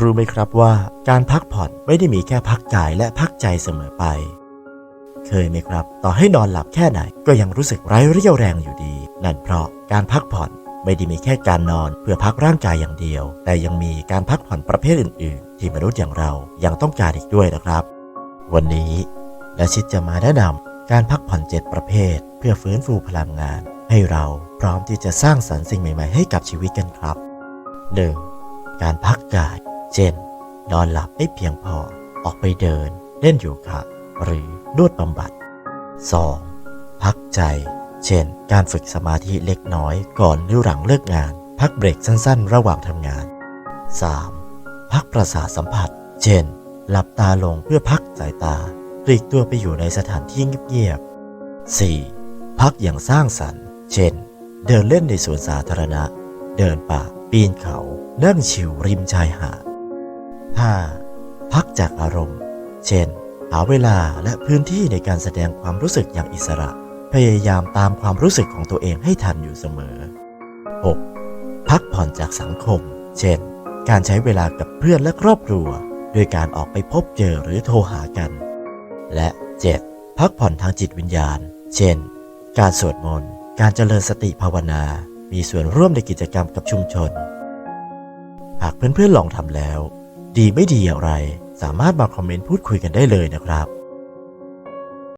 รู้ไหมครับว่าการพักผ่อนไม่ได้มีแค่พักกายและพักใจเสมอไป เคยไหมครับ ต่อให้นอนหลับแค่ไหนก็ยังรู้สึกไร้เรี่ยวแรงอยู่ดี นั่นเพราะการพักผ่อนไม่ได้มีแค่การนอนเพื่อพักร่างกายอย่างเดียว แต่ยังมีการพักผ่อนประเภทอื่น ๆ ที่มนุษย์อย่างเรายังต้องการอีกด้วยนะครับ วันนี้และชิดจะมาแนะนำการพักผ่อน7ประเภท เพื่อฟื้นฟูพลังงาน ให้เราพร้อมที่จะสร้างสรรค์สิ่งใหม่ ๆ ให้กับชีวิตกันครับ 1. การพักกาย เช่น นอนหลับให้เพียงพอ ออกไปเดิน เล่นโยคะหรือนวดบำบัด 2. พักใจ เช่น การฝึกสมาธิเล็กน้อยก่อนหรือหลังเลิกงาน พักเบรกสั้นๆ ระหว่างทำงาน 3. พักประสาทสัมผัส เช่น หลับตาลงเพื่อพักสายตาปลีกตัวไปอยู่ในสถานที่เงียบๆ 4. พักอย่างสร้างสรรค์ เช่น เดินเล่นในสวนสาธารณะ เดินป่า ปีนเขา นั่งชิวริมชายหาด 5. พักจากอารมณ์ เช่น หาเวลาและพื้นที่ในการแสดงความรู้สึกอย่างอิสระ พยายามตามความรู้สึกของตัวเองให้ทันอยู่เสมอ 6. พักผ่อนจากสังคม เช่น การใช้เวลากับเพื่อนและครอบครัว โดยการออกไปพบเจอหรือโทรหากัน และ 7. พักผ่อนทางจิตวิญญาณ เช่น การสวดมนต์ การเจริญสติภาวนา มีส่วนร่วมในกิจกรรมกับชุมชน หากเพื่อนๆลองทำแล้ว ดีไม่ดีอย่างไร สามารถมาคอมเมนต์พูดคุยกันได้เลยนะครับ